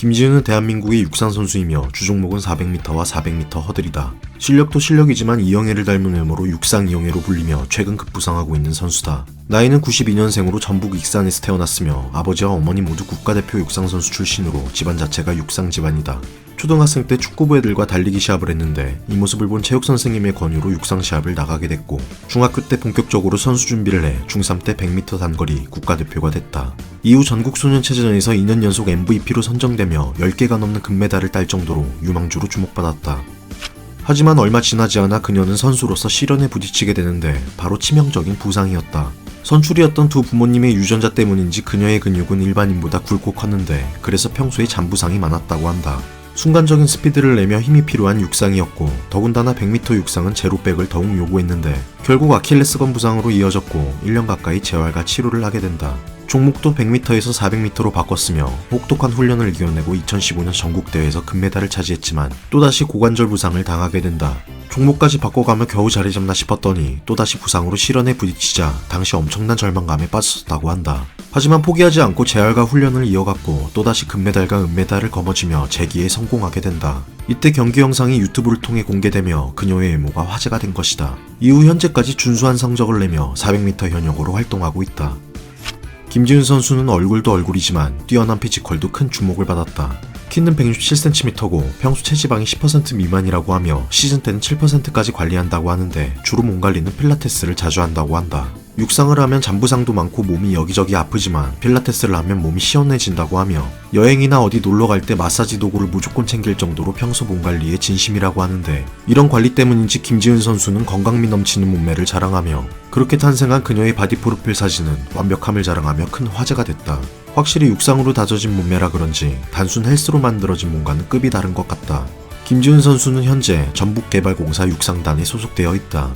김지은은 대한민국의 육상 선수이며 주종목은 400m와 400m 허들이다. 실력도 실력이지만 이영애를 닮은 외모로 육상 이영애로 불리며 최근 급부상하고 있는 선수다. 나이는 92년생으로 전북 익산에서 태어났으며 아버지와 어머니 모두 국가대표 육상 선수 출신으로 집안 자체가 육상 집안이다. 초등학생 때 축구부 애들과 달리기 시합을 했는데 이 모습을 본 체육 선생님의 권유로 육상 시합을 나가게 됐고 중학교 때 본격적으로 선수 준비를 해 중3 때 100m 단거리 국가대표가 됐다. 이후 전국 소년체전에서 2년 연속 MVP로 선정되며 10개가 넘는 금메달을 딸 정도로 유망주로 주목받았다. 하지만 얼마 지나지 않아 그녀는 선수로서 시련에 부딪히게 되는데 바로 치명적인 부상이었다. 선출이었던 두 부모님의 유전자 때문인지 그녀의 근육은 일반인보다 굵고 컸는데 그래서 평소에 잔부상이 많았다고 한다. 순간적인 스피드를 내며 힘이 필요한 육상이었고 더군다나 100m 육상은 제로백을 더욱 요구했는데 결국 아킬레스건 부상으로 이어졌고 1년 가까이 재활과 치료를 하게 된다. 종목도 100m에서 400m로 바꿨으며 혹독한 훈련을 이겨내고 2015년 전국대회에서 금메달을 차지했지만 또다시 고관절 부상을 당하게 된다. 종목까지 바꿔가며 겨우 자리 잡나 싶었더니 또다시 부상으로 실현에 부딪히자 당시 엄청난 절망감에 빠졌었다고 한다. 하지만 포기하지 않고 재활과 훈련을 이어갔고 또다시 금메달과 은메달을 거머쥐며 재기에 성공하게 된다. 이때 경기 영상이 유튜브를 통해 공개되며 그녀의 외모가 화제가 된 것이다. 이후 현재까지 준수한 성적을 내며 400m 현역으로 활동하고 있다. 김지훈 선수는 얼굴도 얼굴이지만 뛰어난 피지컬도 큰 주목을 받았다. 키는 167cm고 평소 체지방이 10% 미만이라고 하며 시즌 때는 7%까지 관리한다고 하는데 주로 몸 관리는 필라테스를 자주 한다고 한다. 육상을 하면 잔부상도 많고 몸이 여기저기 아프지만 필라테스를 하면 몸이 시원해진다고 하며 여행이나 어디 놀러 갈 때 마사지 도구를 무조건 챙길 정도로 평소 몸 관리에 진심이라고 하는데 이런 관리 때문인지 김지은 선수는 건강미 넘치는 몸매를 자랑하며 그렇게 탄생한 그녀의 바디 프로필 사진은 완벽함을 자랑하며 큰 화제가 됐다. 확실히 육상으로 다져진 몸매라 그런지 단순 헬스로 만들어진 몸과는 급이 다른 것 같다. 김지은 선수는 현재 전북개발공사 육상단에 소속되어 있다.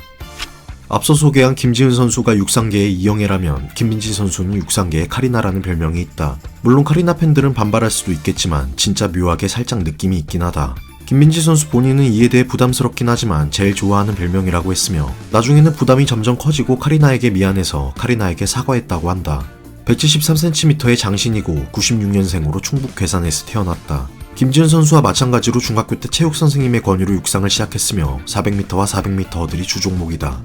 앞서 소개한 김지은 선수가 육상계의 이영애라면 김민지 선수는 육상계의 카리나라는 별명이 있다. 물론 카리나 팬들은 반발할 수도 있겠지만 진짜 묘하게 살짝 느낌이 있긴 하다. 김민지 선수 본인은 이에 대해 부담스럽긴 하지만 제일 좋아하는 별명이라고 했으며 나중에는 부담이 점점 커지고 카리나에게 미안해서 카리나에게 사과했다고 한다. 173cm의 장신이고 96년생으로 충북 괴산에서 태어났다. 김지은 선수와 마찬가지로 중학교 때 체육 선생님의 권유로 육상을 시작했으며 400m와 400m 허들이 주종목이다.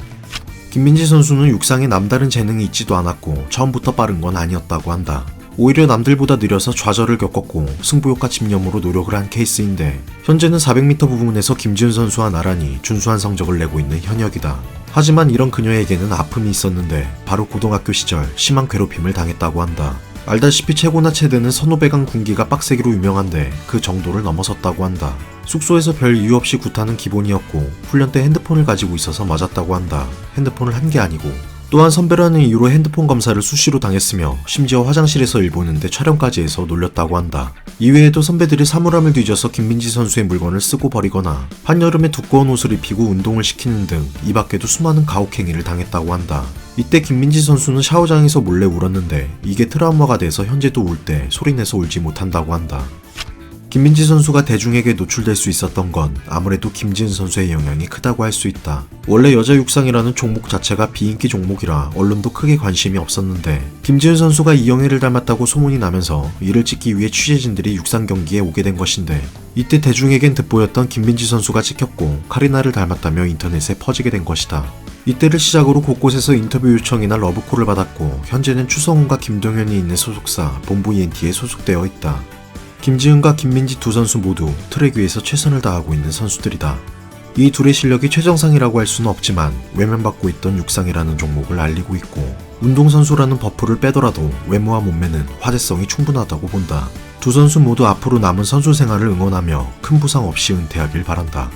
김민지 선수는 육상에 남다른 재능이 있지도 않았고 처음부터 빠른 건 아니었다고 한다. 오히려 남들보다 느려서 좌절을 겪었고 승부욕과 집념으로 노력을 한 케이스인데 현재는 400m 부분에서 김지은 선수와 나란히 준수한 성적을 내고 있는 현역이다. 하지만 이런 그녀에게는 아픔이 있었는데 바로 고등학교 시절 심한 괴롭힘을 당했다고 한다. 알다시피 최고나 최대는 선후배강 군기가 빡세기로 유명한데 그 정도를 넘어섰다고 한다. 숙소에서 별 이유 없이 구타는 기본이었고 훈련 때 핸드폰을 가지고 있어서 맞았다고 한다. 핸드폰을 한 게 아니고 또한 선배라는 이유로 핸드폰 검사를 수시로 당했으며 심지어 화장실에서 일 보는데 촬영까지 해서 놀렸다고 한다. 이외에도 선배들이 사물함을 뒤져서 김민지 선수의 물건을 쓰고 버리거나 한여름에 두꺼운 옷을 입히고 운동을 시키는 등 이 밖에도 수많은 가혹행위를 당했다고 한다. 이때 김민지 선수는 샤워장에서 몰래 울었는데 이게 트라우마가 돼서 현재도 울 때 소리내서 울지 못한다고 한다. 김민지 선수가 대중에게 노출될 수 있었던 건 아무래도 김지은 선수의 영향이 크다고 할 수 있다. 원래 여자 육상이라는 종목 자체가 비인기 종목이라 언론도 크게 관심이 없었는데 김지은 선수가 이영애를 닮았다고 소문이 나면서 이를 찍기 위해 취재진들이 육상 경기에 오게 된 것인데 이때 대중에겐 득보였던 김민지 선수가 찍혔고 카리나를 닮았다며 인터넷에 퍼지게 된 것이다. 이때를 시작으로 곳곳에서 인터뷰 요청이나 러브콜을 받았고 현재는 추성훈과 김동현이 있는 소속사 본부 ENT에 소속되어 있다. 김지은과 김민지 두 선수 모두 트랙 위에서 최선을 다하고 있는 선수들이다. 이 둘의 실력이 최정상이라고 할 수는 없지만 외면받고 있던 육상이라는 종목을 알리고 있고 운동선수라는 버프를 빼더라도 외모와 몸매는 화제성이 충분하다고 본다. 두 선수 모두 앞으로 남은 선수 생활을 응원하며 큰 부상 없이 은퇴하길 바란다.